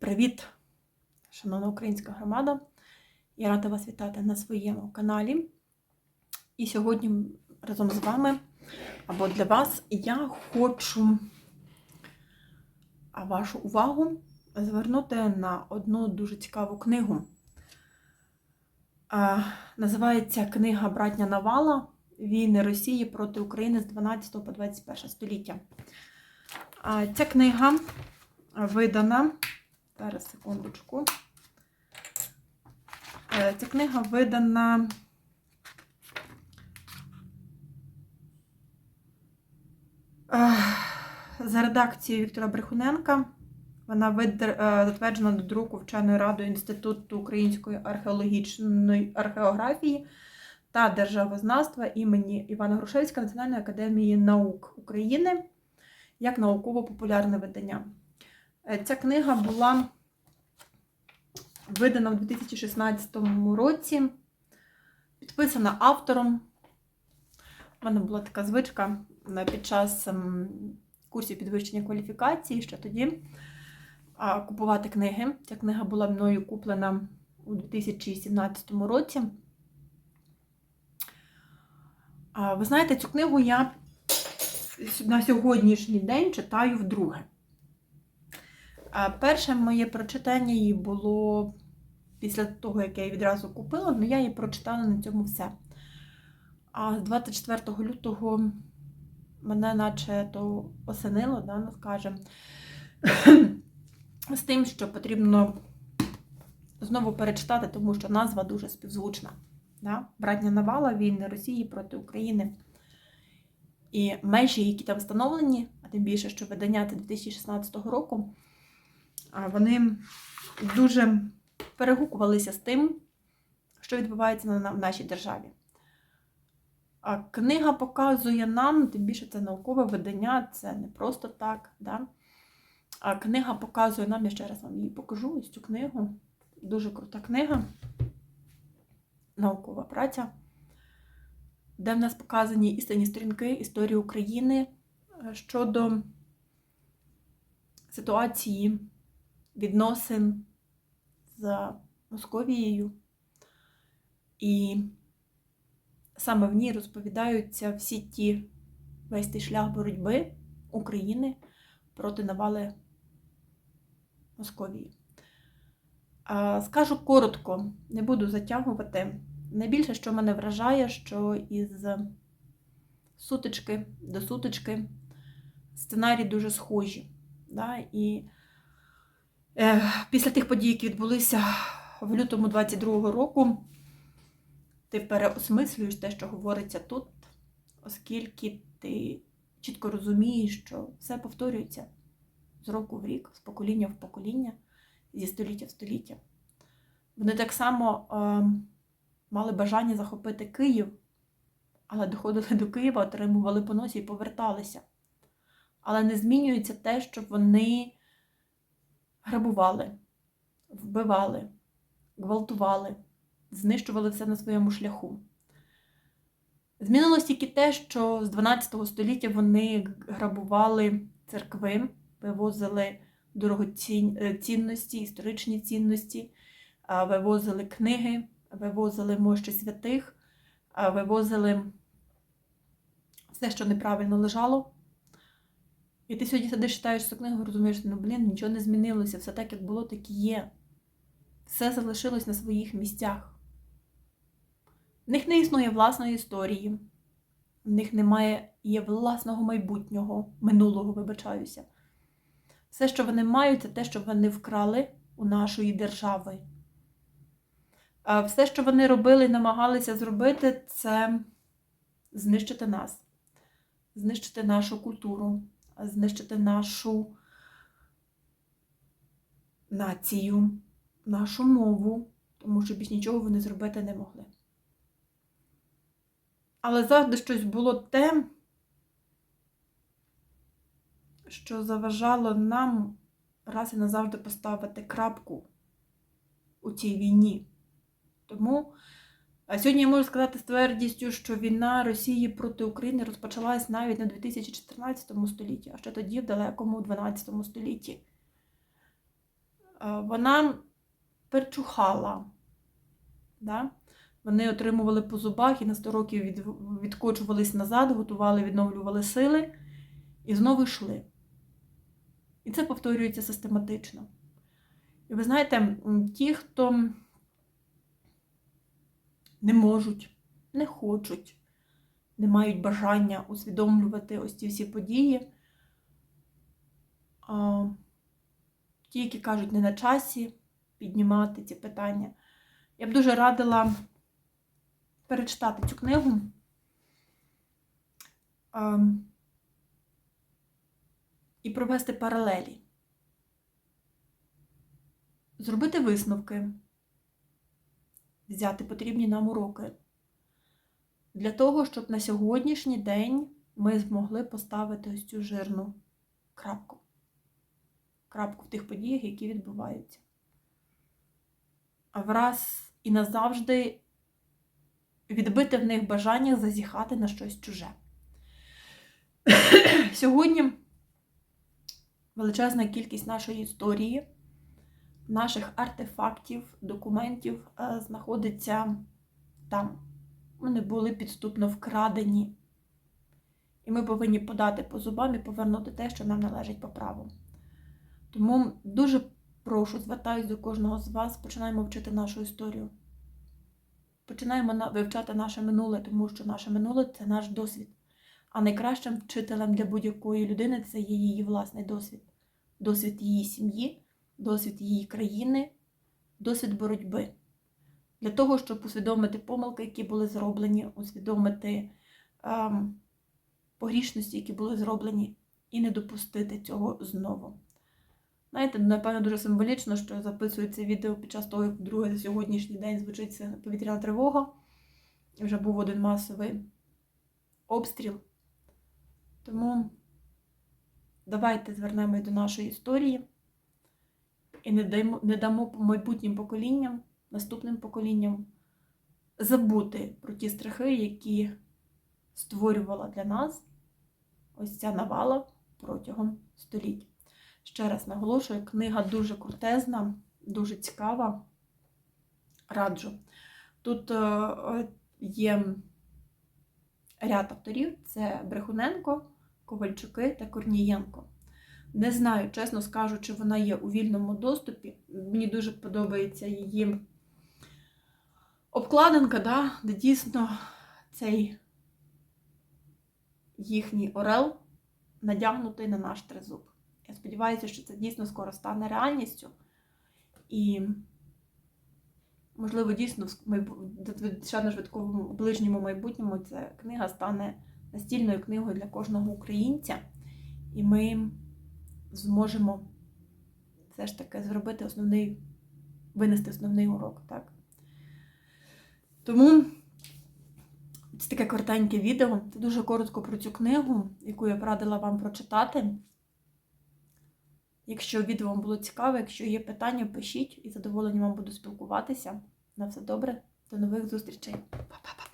Привіт, шановна українська громада! Я рада вас вітати на своєму каналі. І сьогодні разом з вами або для вас я хочу вашу увагу звернути на одну дуже цікаву книгу. Називається Книга Братня Навала Війни Росії проти України з 12 по 21 століття. Ця книга видана. Зараз секундочку. Е, Ця книга видана за редакцією Віктора Брехуненка. Вона е, затверджена до друку вченою радою Інституту української археологічної археографії та державознавства імені Івана Грушевська Національної академії наук України як науково-популярне видання. Е, Ця книга була видана в 2016 році, підписана автором. У мене була така звичка під час ем, курсів підвищення кваліфікації, ще тоді купувати книги. Ця книга була мною куплена у 2017 році. Ви знаєте, цю книгу я на сьогоднішній день читаю вдруге. А Перше моє прочитання її було після того, як я її відразу купила, але я її прочитала на цьому все. А з 24 лютого мене наче то осенило, да, ну скажем, з тим, що потрібно знову перечитати, тому що назва дуже співзвучна. Да? Братня Навала війни Росії проти України. І межі, які там встановлені, а тим більше, що видання це 2016 року, вони дуже перегукувалися з тим, що відбувається в нашій державі. А книга показує нам, тим більше це наукове видання, це не просто так. Да? А книга показує нам, я ще раз вам її покажу, ось цю книгу. Дуже крута книга, наукова праця, де в нас показані істинні сторінки історії України е, щодо ситуації відносин з Московією. І саме в ній розповідаються всі ті весь той шлях боротьби України проти навали Московії. Скажу коротко, не буду затягувати. Найбільше, що мене вражає, що із сутички до сутички сценарії дуже схожі. Да? І після тих подій, які відбулися в лютому 22-го року, ти переосмислюєш те, що говориться тут, оскільки ти чітко розумієш, що все повторюється з року в рік, з покоління в покоління, зі століття в століття. Вони так само е, мали бажання захопити Київ, але доходили до Києва, отримували по носі і поверталися. Але не змінюється те, що вони грабували, вбивали, гвалтували, знищували все на своєму шляху. Змінилось тільки те, що з 12 століття вони грабували церкви, вивозили дорогоцінності, історичні цінності, вивозили книги, вивозили мощі святих, вивозили все, що неправильно лежало. І ти сьогодні сидиш, читаєш цю книгу, розумієш, ну блін, нічого не змінилося, все так, як було, так і є. Все залишилось на своїх місцях. В них не існує власної історії, в них немає є власного майбутнього, минулого, вибачаюся. Все, що вони мають, це те, що вони вкрали у нашої держави. А все, що вони робили і намагалися зробити, це знищити нас, знищити нашу культуру, знищити нашу націю, нашу мову, тому що більш нічого вони зробити не могли. Але завжди щось було те, що заважало нам раз і назавжди поставити крапку у цій війні. Тому а сьогодні я можу сказати з твердістю, що війна Росії проти України розпочалась навіть в 2014 столітті, а ще тоді, в далекому 12 столітті. вона перчухала. Да? Вони отримували по зубах і на 100 років від, відкочувались назад, готували, відновлювали сили і знову йшли. І це повторюється систематично. І ви знаєте, ті, хто не можуть, не хочуть, не мають бажання усвідомлювати ось ці всі події, а, ті, які кажуть, не на часі піднімати ці питання, я б дуже радила перечитати цю книгу. а, І провести паралелі. Зробити висновки, взяти потрібні нам уроки. Для того, щоб на сьогоднішній день ми змогли поставити ось цю жирну крапку. Крапку в тих подіях, які відбуваються. А враз і назавжди відбити в них бажання зазіхати на щось чуже. Сьогодні величезна кількість нашої історії, наших артефактів, документів е, знаходиться там. Вони були підступно вкрадені. І ми повинні подати по зубам і повернути те, що нам належить по праву. Тому дуже прошу, звертаюсь до кожного з вас, починаємо вчити нашу історію. Починаємо вивчати наше минуле, тому що наше минуле це наш досвід. А найкращим вчителем для будь-якої людини це є її власний досвід. Досвід її сім'ї, досвід її країни, досвід боротьби. Для того, щоб усвідомити помилки, які були зроблені, усвідомити ем, погрішності, які були зроблені, і не допустити цього знову. Знаєте, напевно, дуже символічно, що я записую це відео під час того, як вдруге за сьогоднішній день звучить повітряна тривога. І вже був один масовий обстріл. Тому давайте звернемось до нашої історії і не даємо, не дамо майбутнім поколінням, наступним поколінням забути про ті страхи, які створювала для нас ось ця навала протягом століть. Ще раз наголошую, книга дуже крутезна, дуже цікава. Раджу. Тут е, є ряд авторів: це Брехуненко, Ковальчуки та Корнієнко. Не знаю, чесно скажу, чи вона є у вільному доступі. Мені дуже подобається її обкладинка, да, де дійсно цей їхній орел надягнутий на наш тризуб. Я сподіваюся, що це дійсно скоро стане реальністю. І, можливо, дійсно, ще на швидкому ближньому майбутньому ця книга стане настільною книгою для кожного українця, і ми зможемо все ж таки зробити основний, винести основний урок. Так? Тому це таке коротеньке відео. Це дуже коротко про цю книгу, яку я б радила вам прочитати. Якщо відео вам було цікаве, якщо є питання, пишіть і з задоволенням вам буду спілкуватися. На все добре, до нових зустрічей. Па-па-па!